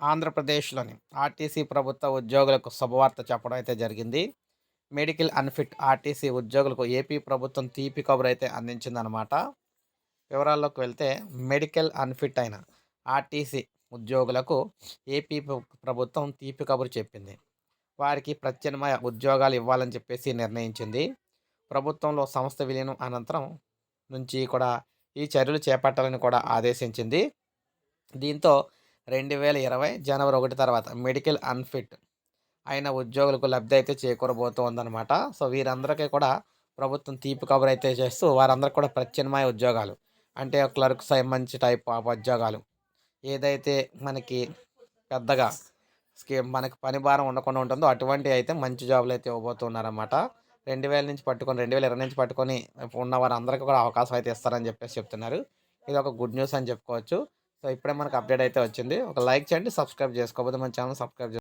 ఆంధ్రప్రదేశ్‌లోని ఆర్టీసీ ప్రభుత్వ ఉద్యోగులకు శుభవార్త చెప్పడం అయితే జరిగింది. మెడికల్ అన్‌ఫిట్ ఆర్టీసీ ఉద్యోగులకు ఏపీ ప్రభుత్వం తీపి కబురైతే అందించిందనమాట. వివరాల్లోకి వెళ్తే మెడికల్ అన్‌ఫిట్ అయిన ఆర్టీసీ ఉద్యోగులకు ఏపీ ప్రభుత్వం తీపి కబురు చెప్పింది. వారికి ప్రత్యామ్నాయ ఉద్యోగాలు ఇవ్వాలని చెప్పేసి నిర్ణయించింది. ప్రభుత్వంలో సంస్థ విలీనం అనంతరం నుంచి కూడా ఈ చర్యలు చేపట్టాలని కూడా ఆదేశించింది. దీంతో 2020 జనవరి ఒకటి తర్వాత మెడికల్ అన్‌ఫిట్ అయిన ఉద్యోగులకు లబ్ధి అయితే చేకూరబోతోందనమాట. సో, వీరందరికీ కూడా ప్రభుత్వం తీపి కబురైతే చేస్తూ వారందరికి కూడా ప్రత్యామ్నాయ ఉద్యోగాలు అంటే క్లర్క్ మంచి టైప్ ఆఫ్ ఉద్యోగాలు ఏదైతే మనకి పెద్దగా స్కీమ్ మనకి పని భారం ఉండకుండా ఉంటుందో అటువంటి అయితే మంచి జాబ్‌లు అయితే ఇవ్వబోతున్నారన్నమాట. 2000 నుంచి పట్టుకొని 2020 నుంచి పట్టుకొని ఉన్న వారందరికీ కూడా అవకాశం అయితే ఇస్తారని చెప్పేసి చెప్తున్నారు. ఇది ఒక గుడ్ న్యూస్ అని చెప్పుకోవచ్చు. సో, ఇప్పుడే మనకు అప్డేట్ అయితే వచ్చింది. ఒక లైక్ చేయండి. సబ్స్క్రైబ్ చేసుకోకపోతే మన ఛానల్ సబ్స్క్రైబ్ చే